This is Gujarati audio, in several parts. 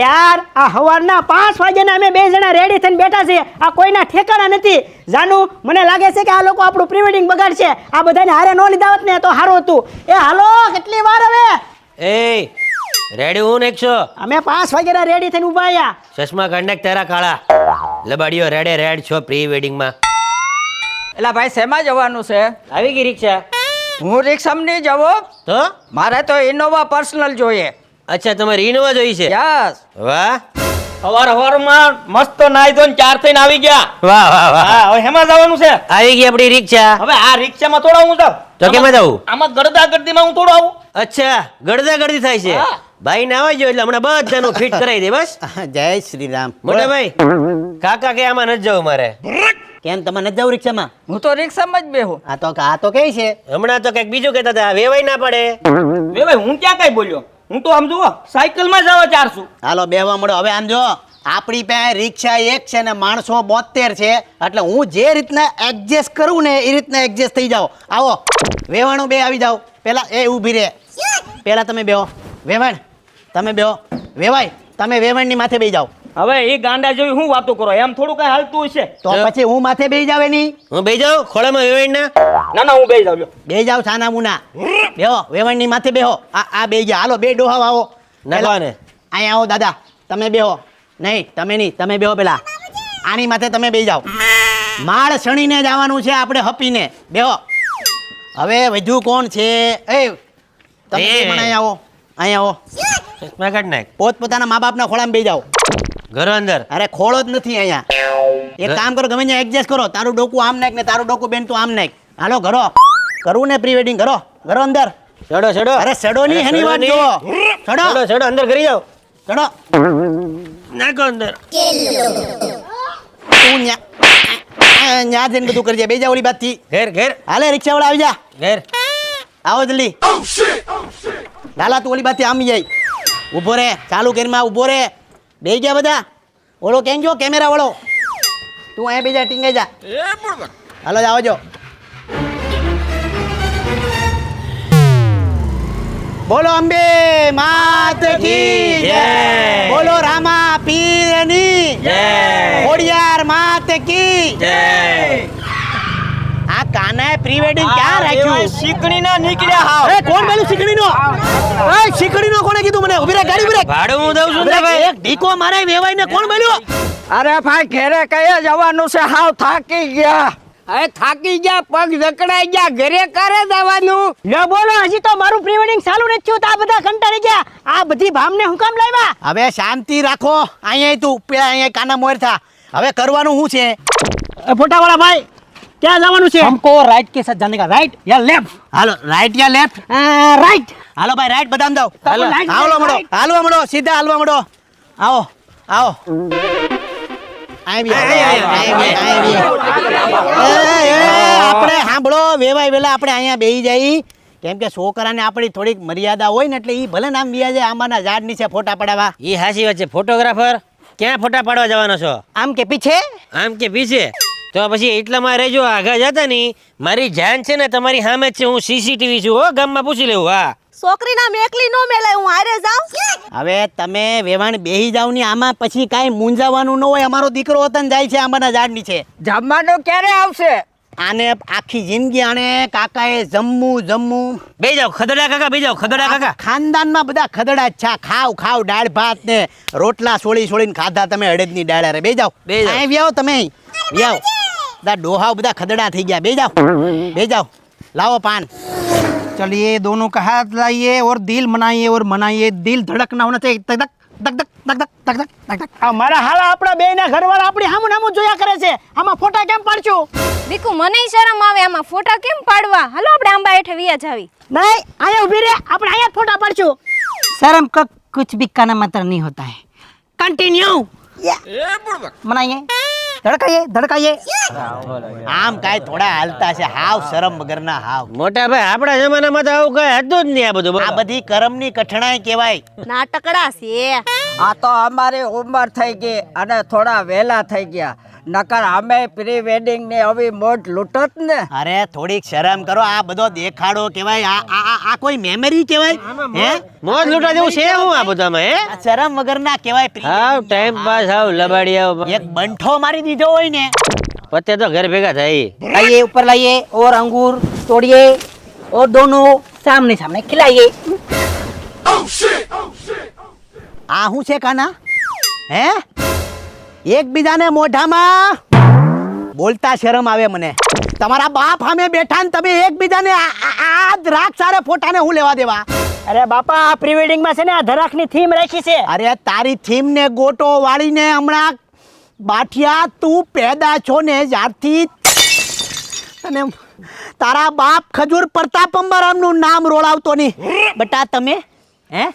યાર આ હવારના પાંચ વાગ્યાના અમે બે જણા રેડી થઈને બેઠા છીએ. આ કોઈના ઠેકાણા નથી. જાનુ મને લાગે છે કે આ લોકો આપણું પ્રી વેડિંગ બગાડશે. આ બધાને હારે ન લીધા હોત ને તો સારું હતું. એ હાલો કેટલી વાર હવે? એ રેડી હું નાખશો અમે પાંચ વાગ્યાના રેડી થઈને ઊભા આવ્યા ચશ્મા કાઢ તારા કાળા લબાડીઓ રેડે રેડ છો પ્રી વેડિંગમાં એલા ભાઈ શેમાં જવાનું છે? આવી ગઈ રિક્ષા. હું રિક્ષામાં નહીં જવું. તો? મારે તો ઇનોવા પર્સનલ જોઈએ. અચ્છા તમારે ઈનોવા જોઈ છે? યસ. વાહ. સવાર સવારમાં મસ્ત નાઈ ધોઈને ચાર થઈને આવી ગયા. વાહ વાહ વાહ. હા હવે હેમાં જવાનું છે? આવી ગઈ આપણી રિક્ષા હવે આ રિક્ષામાં થોડા હું જાઉં. તો કેમાં જાઉં? આમાં ગરદા ગરદીમાં હું થોડો આવું. અચ્છા ગળદા ગળદી થાય છે. ભાઈ ને આવજો એટલે હમણાં બધાનું ફિટ કરાવી દે બસ. જય શ્રી રામ મોટા ભાઈ કાકા કે આમાં નથી જવું મારે? કેમ તમે નથી જાવ રિક્ષામાં? હું તો રિક્ષામાં જ બેહું. આ તો આ તો કઈ છે. હમણાં તો કંઈક બીજું કહેતા હતા વેવાય ના પડે. વેવાય હું ક્યાં કઈ બોલ્યો? હું તો આમ જુઓ સાયકલમાં જવા ચારસો હાલો બેવા મળો. હવે આમ જો આપણી પાસે રિક્ષા એક છે ને માણસો બોતેર છે. એટલે હું જે રીતના એડજસ્ટ કરું ને એ રીતના એડજસ્ટ થઈ જાઓ. આવો વેવાણું બે આવી જાઓ. પેલા એ ઊભી રે પેલા તમે બેહો. વેવાણ તમે બેહો. વેવાય તમે વેવાણની માથે બે જાઓ. હવે એ ગાંડા જેવી હું વાતો કરો? એમ થોડું કઈ હાલતું હશે? તો પછી હું માથે બેહી જાવ એની? હું બે જાવ ખોળામાં વેવાય ના ના ના હું બે જાવ લ્યો. બે જાવ છાના મુના. બેહો વેવાણની માથે બેહો. આ આ બે જા. હાલો બે ડોહા આવો. ને અહીંયા આવો દાદા. તમે બેહો. નહીં તમે નહીં તમે બેહો પેલા. આની માથે તમે બેહી જાઓ. માળ શણીને જવાનું છે આપણે હપીને. બેહો. હવે વધુ કોણ છે? એ તમે. પણ અહીંયા આવો. અહીંયા આવો. ચશ્મા કાઢ પોતપોતાના મા બાપના ખોળામાં બેહી જાઓ. ઘરો અંદર. અરે ખોળો જ નથી અહીંયા. એક કામ કરો ગમે ત્યાં એડજસ્ટ કરો. તારું ડોકું આમ નાખ ને તારું ડોકું બેન તું આમ નાખ. હાલો ઘરો. કરવું ને પ્રી વેડિંગ કરો ઘરો અંદર. ચડો ચડો. અરે ચડો નહીં એની વાત જો ચડો. ચડો ચડો અંદર કરી જાવ ચડો. નાખો અંદર. તું ન્યા ન્યા જઈને બધું કરજે બેજા ઓલી બાતથી ઘેર ઘેર. હાલે રિક્ષા વાળા આવી જા. ઘેર. આવો જલ્દી લાલા તું ઓલી બાતથી આમ જાય. ઊભો રે. ચાલુ કરીમાં ઊભો રે. બે ગયા બધા? ઓલો કેમ જો કેમેરા વાળો? તું અહીંયા બીજા ટીંગે જા. હાલો આવો જો બોલો અંબે માત કી જય. બોલો રામા પીરની. જય. ઓડિયાર માત કી આ કાનાએ પ્રી વેડિંગ ક્યાં રાખ્યું? શીકણી ના નીકળ્યા હાવ. એ કોણ બોલ્યું શીકણી નો એ શીકડીનો કોણે કીધું મને? ઊભી રે ગાડી ઊભી રે ભાડું હું દઉં છું ને ભાઈ? એક ઢીકો મારે વેવાઈને કોણ બોલ્યો અરે ભાઈ ઘેરે કયા જવાનું છે હાવ થાકી ગયા. અરે થાકી ગયા પગ જકડાઈ ગયા ઘરે કરે જવાનું? લ્યો બોલો હજી તો મારું પ્રી વેડિંગ ચાલુ નથી થયું તો આ બધા કંટાળી ગયા. આ બધી ભામને હું કામ લાવ્યા? હવે શાંતિ રાખો. અહીંયા તું પેલા અહીંયા કાના મોર થા. હવે કરવાનું શું છે? ફોટા વાળા ભાઈ ક્યાં જવાનું છે हमको राइट के साथ जाने का राइट या लेफ्ट હાલો રાઈટ યા લેફ્ટ राइट હાલો ભાઈ રાઈટ બદામ દો હાલો, right, હાલો right, મળો right. હાલવા મળો સીધા હાલવા મળો આવો આવો આય બી, આય બી, આય બી. એ, એ, આપણે સાંભળો વેવાય વેલા આપણે અહીંયા બેહી જઈ કેમ કે છોકરાને આપણી થોડીક મર્યાદા હોય ને એટલે એ ભલે નામ વ્યા જાય આંબાના ઝાડ નીચે ફોટા પડાવવા એ હાસી વાત છે ફોટોગ્રાફર ક્યાં ફોટા પાડવા જવાનો છો આમ કે પીછે આમ કે પીછે તો પછી એટલામાં રહેજો આગળ જતા નહીં. મારી જાન છે ને તમારી સામે જ છે. હું સીસીટીવી છું હો ગામમાં પૂછી લેવું હા. છોકરીના મેકલી નો મેલે હું હારે જાઉં. હવે તમે વેવાણ બેહી જાવની આમાં પછી કાંઈ મૂંઝાવાનું ન હોય. અમારો દીકરો વતન જાય છે આંબાના ઝાડ નીચે. જમવાનો ક્યારે આવશે? આને આખી જિંદગી આને કાકાએ જમવું જમવું બે જાવ ખદડા કાકા બે જાઓ ખદડા કાકા. ખાનદાનમાં બધા ખદડા જ છે. ખાવ ખાવ દાળ ભાત ને રોટલા સોળી સોળીને ખાધા તમે અડદની દાળ અરે બે જાવ બે જાવ અહીં વ્યાવ તમે વ્યાવ. બધા ડોહાઓ બધા ખદડા થઈ ગયા. બે જાઓ. બે જાઓ. લાવો પાન. ચલિએ દોનો કહા હાથ લાઈએ ઓર દિલ મનાઈએ ઓર મનાઈએ. દિલ ધડકના હોના ચાહીએ તક તક તક તક તક તક તક તક તક આ મારા હાલા આપણા બેના ઘરવાળા આપણી હામું હામું જોયા કરે છે. આમાં ફોટા કેમ પાડશો? વિકુ મને શરમ આવે આમાં ફોટા કેમ પાડવા? હાલો આપણે આંબા હેઠે વિયા જાવી. નહીં આયા ઊભી રે. આપણે આયા ફોટા પાડશું. શરમ કક કુછ ભી કાના માત્ર નહીં હોતા હે. કન્ટિન્યુ મનાઈએ. ધડકાઈએ ધડકાઈએ. આમ કાંઈ થોડા હાલતા છે હાવ શરમ વગરના હાવ. મોટા ભાઈ આપણા જમાનામાં તો આવું કઈ હતું જ નહીં આ બધું આ બધી કરમની કઠણાઈ કહેવાય. નાટકડા છે. આ તો અમારી ઉંમર થઈ ગઈ અને થોડા વહેલા થઈ ગયા. નકર અમે પ્રી વેડિંગ ને આવી મોટ લૂંટત ને. અરે થોડીક શરમ કરો. આ બધો દેખાડો કેવાય આ આ આ કોઈ મેમરી કેવાય હે? મોજ લૂંટા જેવું છે હું આ બધામાં હે? શરમ વગર ના કેવાય હાવ ટાઈમ પાસ હાવ લબાડિયા એક બંઠો મારી દીધો હોય ને. પતે તો ઘર ભેગા થાય. આઈએ ઉપર લાઈએ ઓર અંગૂર તોડીએ ઓર દોનો સામને સામને ખિલાઈએ. આ શું છે કાના? હે? એકબીજાને મોઢામાં બોલતા શરમ આવે મને. તમારા બાપ સામે બેઠા ને તમે એકબીજાને આ- રાખ સારે ફોટાને હું લેવા દેવા? અરે બાપા આ પ્રી વેડિંગમાં છે ને આ ધરાકની થીમ રાખી છે. અરે તારી થીમ ને ગોટો વાળીને હમણાં બાઠિયા તું પેદા છો ને જ્યારથી તને તારા બાપ ખજૂર પ્રતાપ અંબારામનું નામ રોળાવતો નહીં. બટા તમે હે?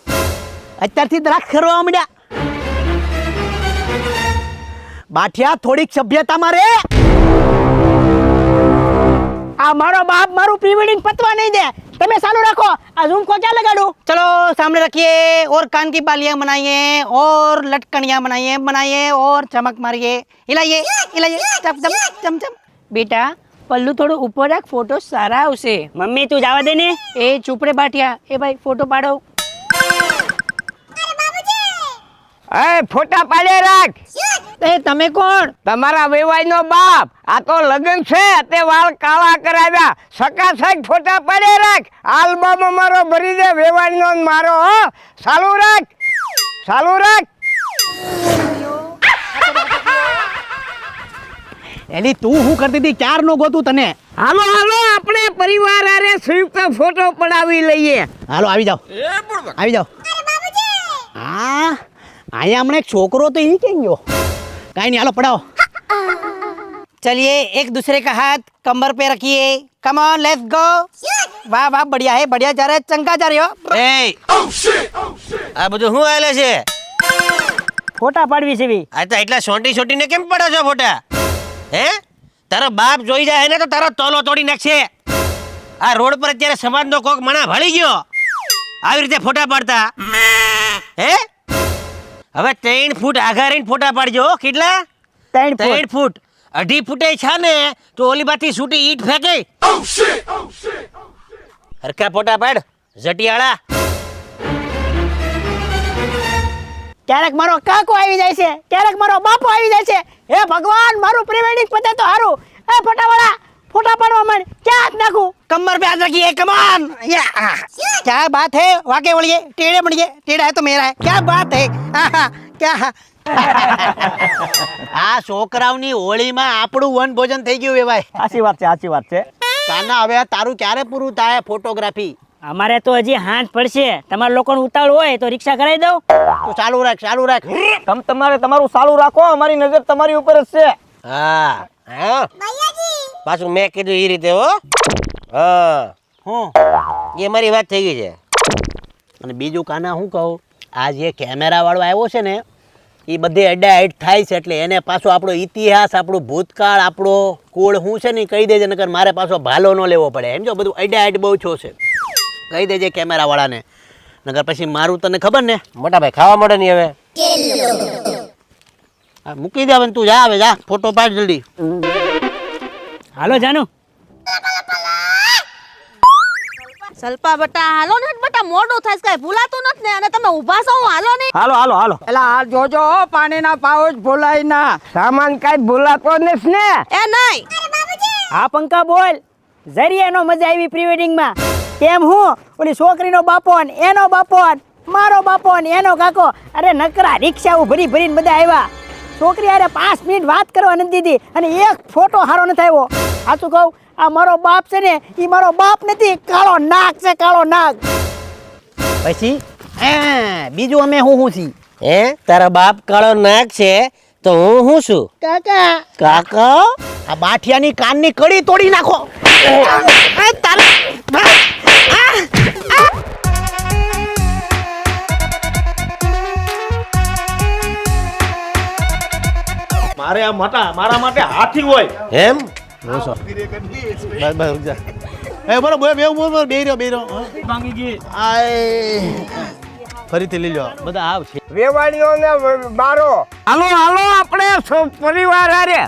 અત્યારથી દ્રાક્ષ ખરવા માંડ્યા. બાઠિયા થોડીક સભ્યતા મારે. આ મારો બાપ મારું પ્રીવેડિંગ પતવા નહીં દે. તમે ચાલુ રાખો. આ ઝૂમ કો ક્યાં લગાડું? ચલો સામે રાખીએ. ઓર કાન કી બાલિયા બનાઈએ ઓર લટકણિયા બનાઈએ મનાઈએ ઓર ચમક મારીએ. હિલાઈએ હિલાઈએ. ચમ ચમ ચમ ચમ. બેટા પલ્લુ થોડું ઉપર રાખ ફોટો સારા આવશે. મમ્મી તું જવા દે ને. એ ચૂપડે બાટિયા એ ભાઈ ફોટો પાડો. એ ફોટા પાડે રાખ. એ તમે કોણ? તમારા વેવાઈનો બાપ. આ તો લગ્ન છે તે વાળ કાળા કરાવ્યા. સકાસક ફોટા પાડે રાખ. આલ્બમ અમારો ભરી દે વેવાઈનો ને મારો હો. ચાલુ રાખ. ચાલુ રાખ. એલી તું શું કરતી હતી? ક્યાર નો ગોતું તને? હાલો હાલો આપણે પરિવાર આરે સંયુક્ત ફોટો પડાવી લઈએ. હાલો આવી જાઓ. આવી જાઓ. હા? અહીંયા હમણાં એક છોકરો તો એ કેમ ગયો કાંઈ નહીં હાલો પડાવો चलिए एक दूसरे का हाथ कमर पे रखिए कम ऑन लेट्स गो वाह वाह बढ़िया है बढ़िया जा रहा है चंगा जा रही हो એ આ બધું શું હાલે છે ફોટા પાડવી છે બી આ તો એટલા સોંટી સોંટીને કેમ પડો છો ફોટા હે તારો બાપ જોઈ જાય ને તો તારો તોલો તોડી નાખશે આ રોડ પર અત્યારે સમાજનો કોક મણા ભળી ગયો આવી રીતે ફોટા પાડતા હે હવે ત્રણ ફૂટ આઘારીને ફોટા પાડજો હો. કેટલા? ત્રણ ત્રણ ફૂટ. ફૂટ અઢી ફૂટે છે ને તો ઓલી બાથી છૂટી ઈટ ફેંકે. હરખા ફોટા પાડ જટિયાળા. ક્યારેક મારો કાકો આવી જાય છે ક્યારેક મારો બાપો આવી જાય છે. હે ભગવાન મારું પ્રી વેડિંગ પતે તો હારું. એ ફોટાવાળા फोटा पड़वा मन क्या हाथ नाखू कमर पे हाथ रखिए कमान या क्या बात है वाके बोलिए टेढ़े बढ़िए टेढ़ा है तो मेरा है क्या बात है आहा, क्या આ છોકરાઓની હોળીમાં આપણું વન ભોજન થઈ ગયું વેવાય સાચી વાત છે સાચી વાત છે કાના હવે આ તારું ક્યારે પૂરું થાય ફોટોગ્રાફી અમારે તો હજી હાથ પડશે તમારા લોકોને ઉતાવળ હોય તો રિક્ષા કરાવી દઉં તું ચાલુ રાખ ચાલુ રાખ તમ તમારે તમારું સારું રાખો અમારી નજર તમારી ઉપર જ છે હા હા પાછું મેં કીધું એ રીતે હો. હા. હું? એ મારી વાત થઈ ગઈ છે. અને બીજું કાના હું કહું? આ જે કેમેરાવાળો આવ્યો છે ને એ બધે હેડ થાય છે એટલે એને પાછો આપણો ઇતિહાસ આપણો ભૂતકાળ આપણો કુળ શું છે ને કહી દેજે નકર મારે પાછો ભાલો ન લેવો પડે. એમ જો બધું હેડ બહુ છો છે. કહી દેજે કેમેરા વાળાને. નકર પછી મારું તને ખબર ને? મોટા ભાઈ ખાવા મળે નહીં હવે. હા, મૂકી દે તું જા હવે જા. ફોટો પાડ જલ્દી. હાલો જાનુ. સલ્પા બટા હાલો ને બટા મોડું થાય છે, કાંઈ ભૂલાતું નથી ને અને તમે ઊભા છો હું હાલો નહીં હાલો હાલો હાલો. એટલે આ જોજો હો, પાણીના પાઉચ ભૂલાય ના. સામાન કઈ ભૂલાતો નથી ને. એ નહીં. હા પંકા બોલ. જરી એનો મજા આવી પ્રી વેડિંગમાં. કેમ હું? ઓલી છોકરીનો બાપો ને એનો બાપો ને મારો બાપો ને એનો કાકો. અરે નકરા રિક્ષા ભરી ભરીને બધા આવ્યા. છોકરી અરે પાંચ મિનિટ વાત કરવા નથી દીધી અને એક ફોટો સારો નથી આવ્યો. સાચું કહું? આ મારો બાપ છે ને એ મારો બાપ નથી કાળો નાક છે કાળો નાક પછી? હે બીજું અમે હું હું છી? હે તારા બાપ કાળો નાક છે તો હું હું છું? કાકા. કાકા? આ બાઠિયાની કાનની કડી તોડી નાખો. મારે આ મટા મારા માટે હાથી હોય. એમ? એ બોલો બે બે રહ્યો બે રહ્યો ભાંગી ગઈ. આય. ફરીથી લઈ લો બધા વેવાણીઓને મારો હાલો હાલો આપણે પરિવાર હારે.